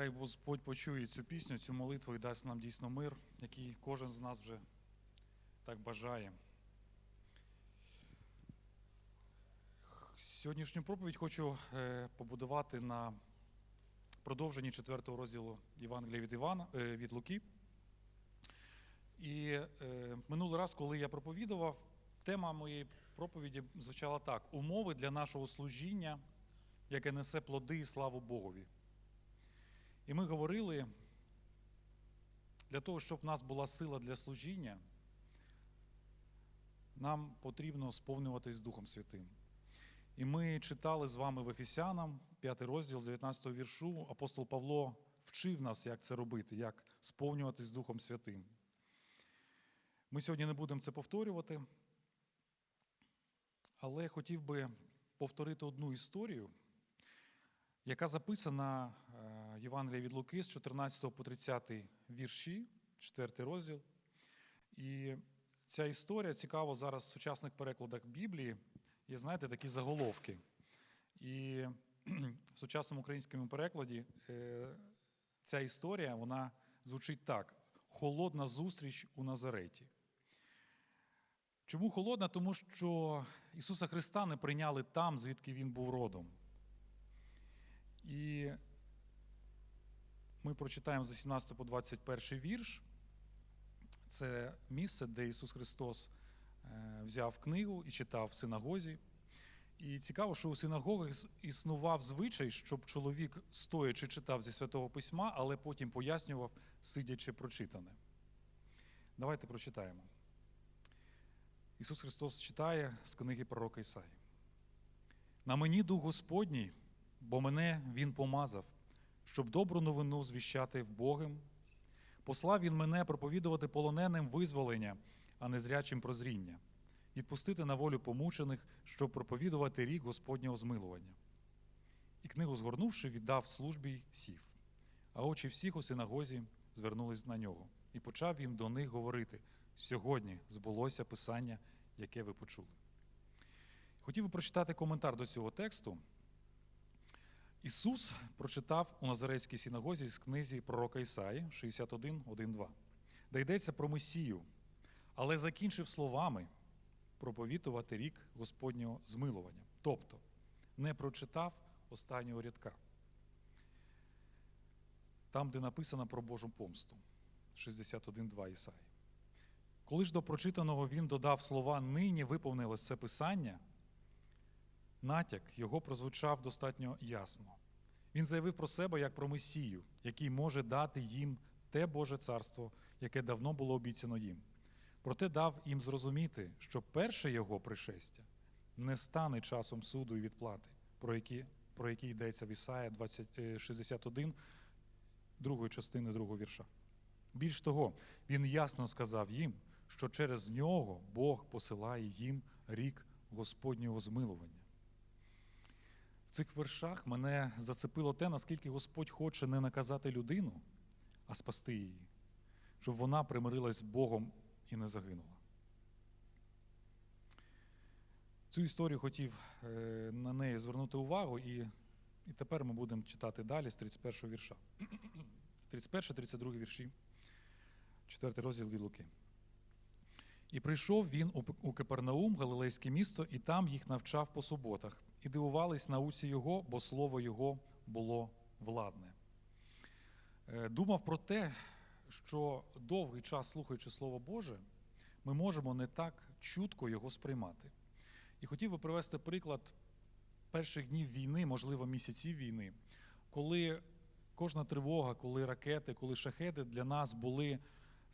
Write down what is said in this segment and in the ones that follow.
Хай Господь почує цю пісню, цю молитву і дасть нам дійсно мир, який кожен з нас вже так бажає. Сьогоднішню проповідь хочу е, побудувати на продовженні четвертого розділу Євангелія від Івана е, від Луки. І е, минулий раз, коли я проповідував, тема моєї проповіді звучала так: умови для нашого служіння, яке несе плоди і славу Богові. І ми говорили, для того, щоб в нас була сила для служіння, нам потрібно сповнюватись Духом Святим. І ми читали з вами в Ефесянам, 5 розділ з 19 віршу. Апостол Павло вчив нас, як це робити, як сповнюватись Духом Святим. Ми сьогодні не будемо це повторювати, але хотів би повторити одну історію, яка записана в Євангелії від Луки з 14 по 30 вірші, 4 розділ. І ця історія цікаво зараз в сучасних перекладах Біблії. Є, знаєте, такі заголовки. І в сучасному українському перекладі е, ця історія вона звучить так: холодна зустріч у Назареті. Чому холодна? Тому що Ісуса Христа не прийняли там, звідки Він був родом. І ми прочитаємо з 18 по 21 вірш. Це місце, де Ісус Христос е, взяв книгу і читав в синагозі. І цікаво, що у синагогах існував звичай, щоб чоловік стоячи читав зі святого письма, але потім пояснював, сидячи прочитане. Давайте прочитаємо. Ісус Христос читає з книги пророка Ісаї. На мені дух Господній, бо мене Він помазав, щоб добру новину звіщати Богим. Послав Він мене проповідувати полоненим визволення, а не зрячим прозріння, відпустити на волю помучених, щоб проповідувати рік Господнього змилування. І книгу, згорнувши, віддав службі й сів. А очі всіх у синагозі звернулись на нього. І почав він до них говорити: сьогодні збулося Писання, яке ви почули. Хотів би прочитати коментар до цього тексту. Ісус прочитав у Назарейській синагозі з книзі пророка Ісаї 61, 1, 2, де йдеться про Месію, але закінчив словами проповідувати рік Господнього змилування. Тобто не прочитав останнього рядка. Там, де написано про Божу помсту. 61.2 Ісаї. Коли ж до прочитаного він додав слова нині виповнилось це писання, натяк його прозвучав достатньо ясно. Він заявив про себе як про Месію, який може дати їм те Боже царство, яке давно було обіцяно їм. Проте дав їм зрозуміти, що перше його пришестя не стане часом суду і відплати, про які, про які йдеться в Ісаї 20, 61, другої частини другого вірша. Більш того, він ясно сказав їм, що через нього Бог посилає їм рік Господнього змилування. В цих вершах мене зацепило те, наскільки Господь хоче не наказати людину, а спасти її, щоб вона примирилась з Богом і не загинула. Цю історію хотів е, на неї звернути увагу, і, і тепер ми будемо читати далі з 31 вірша. 31-32 вірші. Четвертий розділ від Луки. І прийшов він у Капернаум, Галилейське місто, і там їх навчав по суботах, і дивувались науці його, бо слово його було владне. Думав про те, що довгий час, слухаючи Слово Боже, ми можемо не так чутко його сприймати. І хотів би привести приклад перших днів війни, можливо, місяців війни, коли кожна тривога, коли ракети, коли шахеди для нас були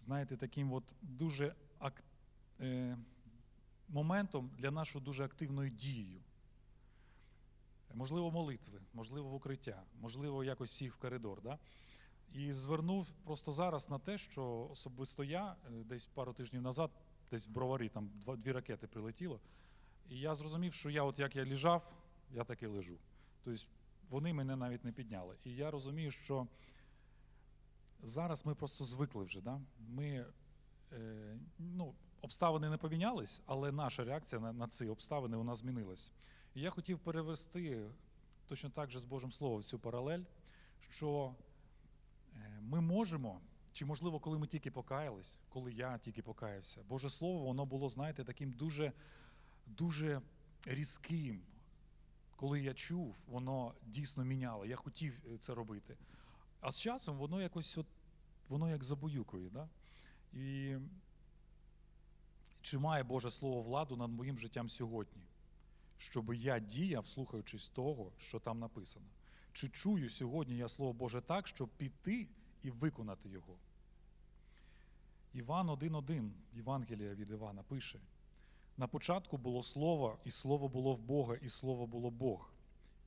знаєте, таким от дуже ак... е... моментом для нашої дуже активної дією. Можливо, молитви, можливо, в укриття, можливо, якось всіх в коридор. Да? І звернув просто зараз на те, що особисто я десь пару тижнів назад, десь в броварі, там дві ракети прилетіло. І я зрозумів, що я, от як я лежав, я так і лежу. Тобто вони мене навіть не підняли. І я розумію, що зараз ми просто звикли вже. Да? Ми, е, ну, Обставини не помінялись, але наша реакція на, на ці обставини вона змінилась. Я хотів перевести точно так же з Божим Словом цю паралель, що Е, Ми можемо, чи можливо, коли ми тільки покаялись, коли я тільки покаявся, Боже Слово, воно було, знаєте, таким дуже, дуже різким. Коли я чув, воно дійсно міняло. Я хотів е, це робити. А з часом воно якось от, воно як забоюкує. Да? І чи має Боже Слово владу над моїм життям сьогодні? Щоб я діяв, слухаючись того, що там написано. Чи чую сьогодні я Слово Боже так, щоб піти і виконати його? Іван 1.1, Євангелія від Івана пише: на початку було Слово, і Слово було в Бога, і Слово було Бог.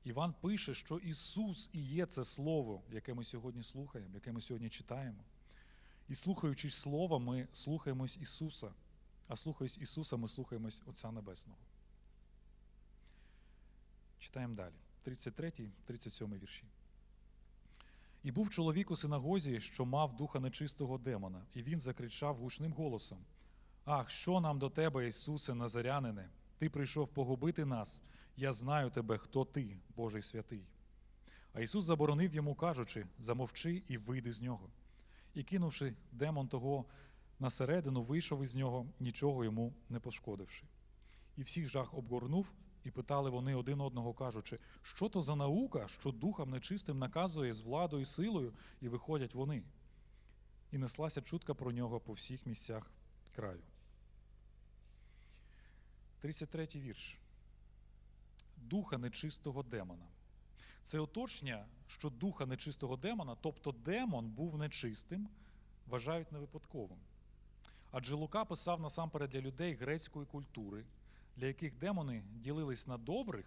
Іван пише, що Ісус і є це Слово, яке ми сьогодні слухаємо, яке ми сьогодні читаємо. І слухаючись Слова, ми слухаємось Ісуса, а слухаючись Ісуса, ми слухаємось Отця Небесного. Читаємо далі. 33, 37 вірші. І був чоловік у синагозі, що мав духа нечистого демона, і він закричав гучним голосом: Ах, що нам до тебе, Ісусе Назарянине? Ти прийшов погубити нас. Я знаю тебе, хто ти, Божий святий. А Ісус заборонив йому, кажучи: Замовчи і вийди з нього. І кинувши демон того на середину, вийшов із нього, нічого йому не пошкодивши. І всіх жах обгорнув, і питали вони один одного, кажучи, що то за наука, що духом нечистим наказує з владою і силою, і виходять вони. І неслася чутка про нього по всіх місцях краю. 33 вірш. Духа нечистого демона. Це оточення, що духа нечистого демона, тобто демон був нечистим, вважають не випадковим. Адже Лука писав насамперед для людей грецької культури, для яких демони ділились на добрих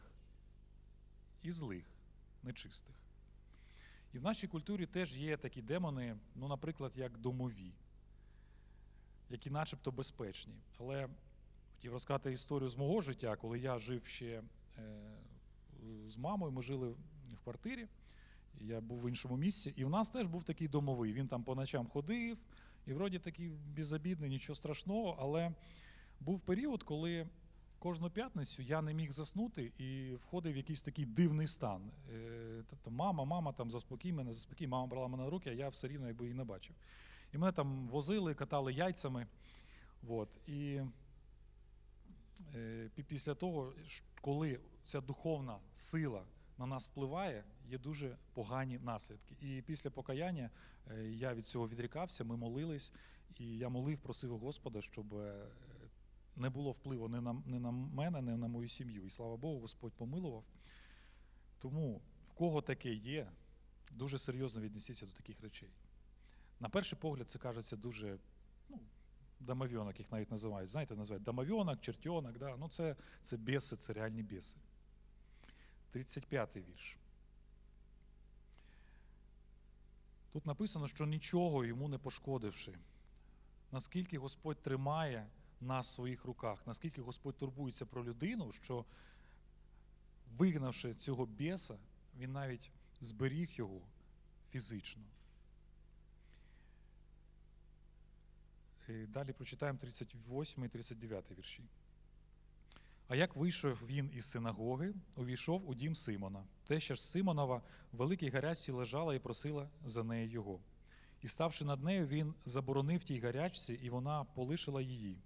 і злих, нечистих. І в нашій культурі теж є такі демони, ну, наприклад, як домові, які начебто безпечні. Але хотів розказати історію з мого життя, коли я жив ще е, з мамою, ми жили в квартирі, я був в іншому місці, і в нас теж був такий домовий. Він там по ночам ходив, і вроді такий безобідний, нічого страшного, але був період, коли кожну п'ятницю я не міг заснути і входив в якийсь такий дивний стан. Е, тобто, мама, мама, там заспокій мене, заспокій, мама брала мене на руки, а я все рівно якби її не бачив. І мене там возили, катали яйцями. От, і е, після того, коли ця духовна сила на нас впливає, є дуже погані наслідки. І після покаяння е, я від цього відрікався, ми молились, і я молив, просив Господа, щоб не було впливу ні на, ні на мене, ні на мою сім'ю. І слава Богу, Господь помилував. Тому в кого таке є, дуже серйозно віднесіться до таких речей. На перший погляд, це кажеться дуже, ну, домовенок їх навіть називають. Знаєте, називають домовенок, чертенок, да? ну це, це біси, це реальні біси. 35-й вірш. Тут написано, що нічого йому не пошкодивши. Наскільки Господь тримає нас в своїх руках, наскільки Господь турбується про людину, що вигнавши цього біса, він навіть зберіг його фізично. І далі прочитаємо 38 і 39 вірші. А як вийшов він із синагоги, увійшов у дім Симона. Теща ж Симонова в великій гарячці лежала і просила за нею його. І ставши над нею, він заборонив тій гарячці, і вона полишила її.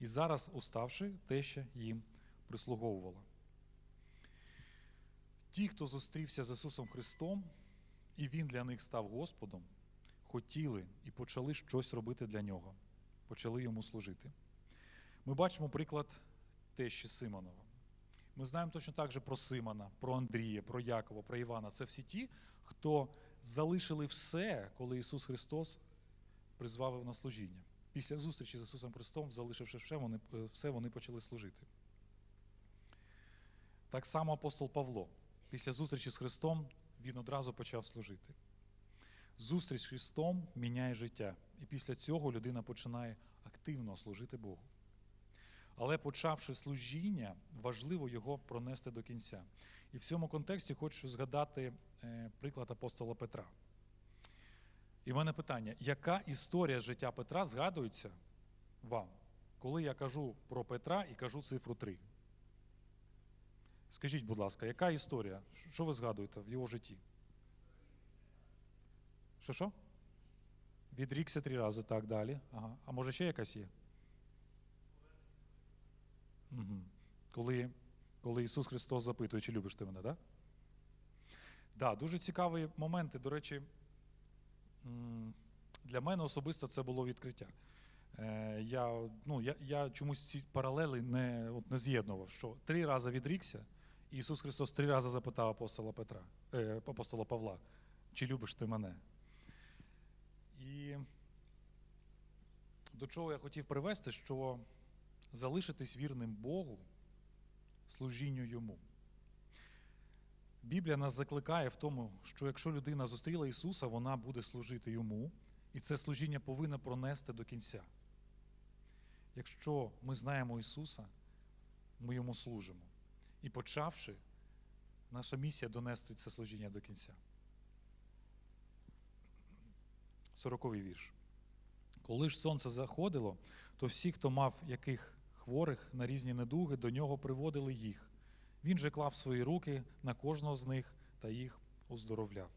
І зараз, уставши, теща їм прислуговувала. Ті, хто зустрівся з Ісусом Христом, і Він для них став Господом, хотіли і почали щось робити для нього, почали йому служити. Ми бачимо приклад тещі Симонова. Ми знаємо точно так же про Симона, про Андрія, про Якова, про Івана. Це всі ті, хто залишили все, коли Ісус Христос призвав на служіння. Після зустрічі з Ісусом Христом, залишивши все, вони, е, все, вони почали служити. Так само апостол Павло. Після зустрічі з Христом він одразу почав служити. Зустріч з Христом міняє життя. І після цього людина починає активно служити Богу. Але почавши служіння, важливо його пронести до кінця. І в цьому контексті хочу згадати е, приклад апостола Петра. І в мене питання: яка історія життя Петра згадується вам, коли я кажу про Петра і кажу цифру 3? Скажіть, будь ласка, яка історія? Що ви згадуєте в його житті? Що що? Відрікся три рази, так далі. Ага. А може ще якась є? Угу. Коли, коли Ісус Христос запитує, чи любиш ти мене, так? Да, дуже цікаві моменти. До речі, для мене особисто це було відкриття. Е, Я, ну, я, я чомусь ці паралели не, от, не з'єднував, що три рази відрікся, і Ісус Христос три рази запитав апостола Петра, е, апостола Павла, чи любиш ти мене? І до чого я хотів привести, що залишитись вірним Богу, служінню Йому. Біблія нас закликає в тому, що якщо людина зустріла Ісуса, вона буде служити Йому, і це служіння повинна пронести до кінця. Якщо ми знаємо Ісуса, ми йому служимо. І почавши, наша місія донести це служіння до кінця. Сороковий вірш. Коли ж сонце заходило, то всі, хто мав яких хворих на різні недуги, до нього приводили їх. Він же клав свої руки на кожного з них та їх оздоровляв.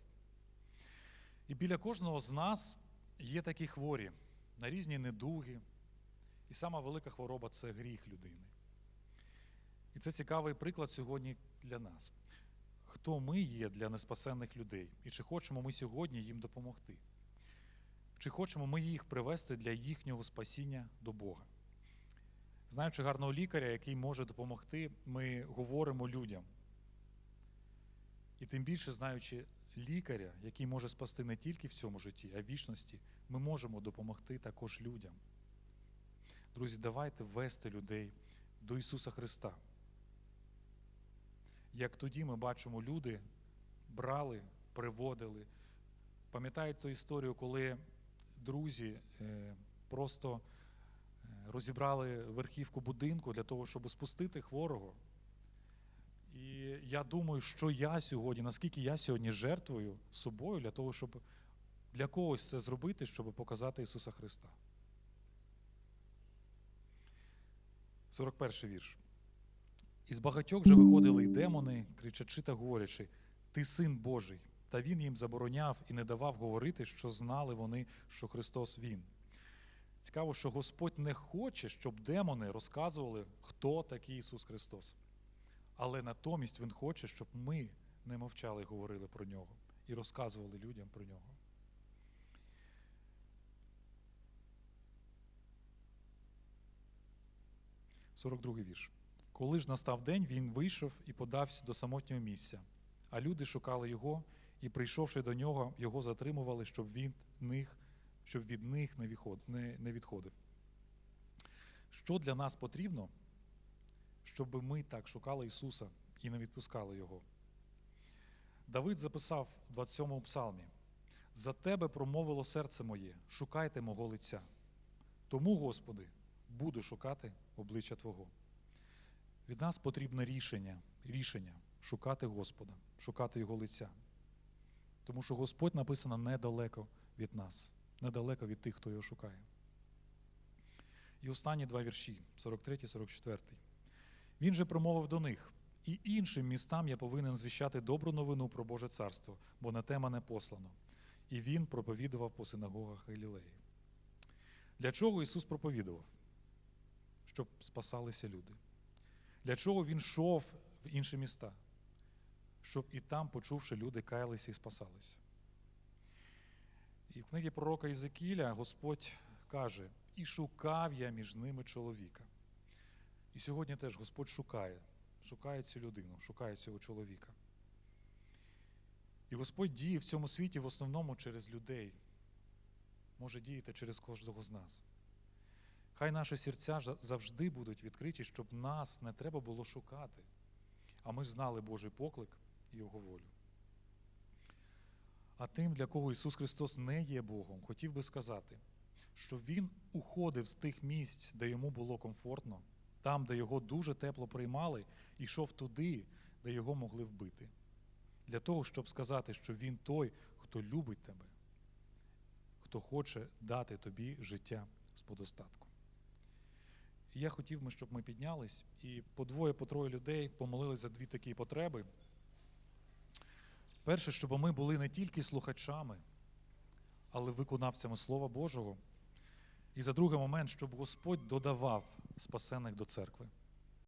І біля кожного з нас є такі хворі на різні недуги. І сама велика хвороба це гріх людини. І це цікавий приклад сьогодні для нас. Хто ми є для неспасенних людей, і чи хочемо ми сьогодні їм допомогти? Чи хочемо ми їх привести для їхнього спасіння до Бога? Знаючи гарного лікаря, який може допомогти, ми говоримо людям. І тим більше, знаючи лікаря, який може спасти не тільки в цьому житті, а в вічності, ми можемо допомогти також людям. Друзі, давайте вести людей до Ісуса Христа. Як тоді ми бачимо, люди брали, приводили. Пам'ятаєте ту історію, коли друзі е, просто розібрали верхівку будинку для того, щоб спустити хворого. І я думаю, що я сьогодні, наскільки я сьогодні жертвую собою для того, щоб для когось це зробити, щоб показати Ісуса Христа. 41 вірш. Із багатьох же виходили й демони, кричачи та говорячи: Ти син Божий. Та він їм забороняв і не давав говорити, що знали вони, що Христос Він. Цікаво, що Господь не хоче, щоб демони розказували, хто такий Ісус Христос. Але натомість Він хоче, щоб ми не мовчали і говорили про нього і розказували людям про нього. Сорок другий вірш. Коли ж настав день, він вийшов і подався до самотнього місця, а люди шукали його і, прийшовши до нього, його затримували, щоб від них, щоб від них не відход- не- не відходив. Що для нас потрібно, щоб ми так шукали Ісуса і не відпускали Його? Давид записав в 27-му псалмі: За тебе промовило серце моє, шукайте мого лиця. Тому, Господи, буду шукати обличчя Твого. Від нас потрібне рішення, рішення шукати Господа, шукати Його лиця. Тому що Господь написано недалеко від нас, недалеко від тих, хто його шукає. І останні два вірші, 43 44. Він же промовив до них, і іншим містам я повинен звіщати добру новину про Боже царство, бо на те мене послано. І він проповідував по синагогах Галілеї. Для чого Ісус проповідував? Щоб спасалися люди. Для чого Він йшов в інші міста? Щоб і там, почувши, люди каялися і спасалися. І в книгі пророка Ізекіля Господь каже: І шукав я між ними чоловіка. І сьогодні теж Господь шукає, шукає цю людину, шукає цього чоловіка. І Господь діє в цьому світі в основному через людей, може діяти через кожного з нас. Хай наші серця завжди будуть відкриті, щоб нас не треба було шукати, а ми знали Божий поклик і Його волю. А тим, для кого Ісус Христос не є Богом, хотів би сказати, що Він уходив з тих місць, де йому було комфортно, там, де його дуже тепло приймали, і йшов туди, де його могли вбити. Для того, щоб сказати, що Він той, хто любить тебе, хто хоче дати тобі життя з подостатку. Я хотів би, щоб ми піднялись і по двоє, по троє людей помолились за дві такі потреби. Перше, щоб ми були не тільки слухачами, але виконавцями Слова Божого. І за другий момент, щоб Господь додавав спасених до церкви.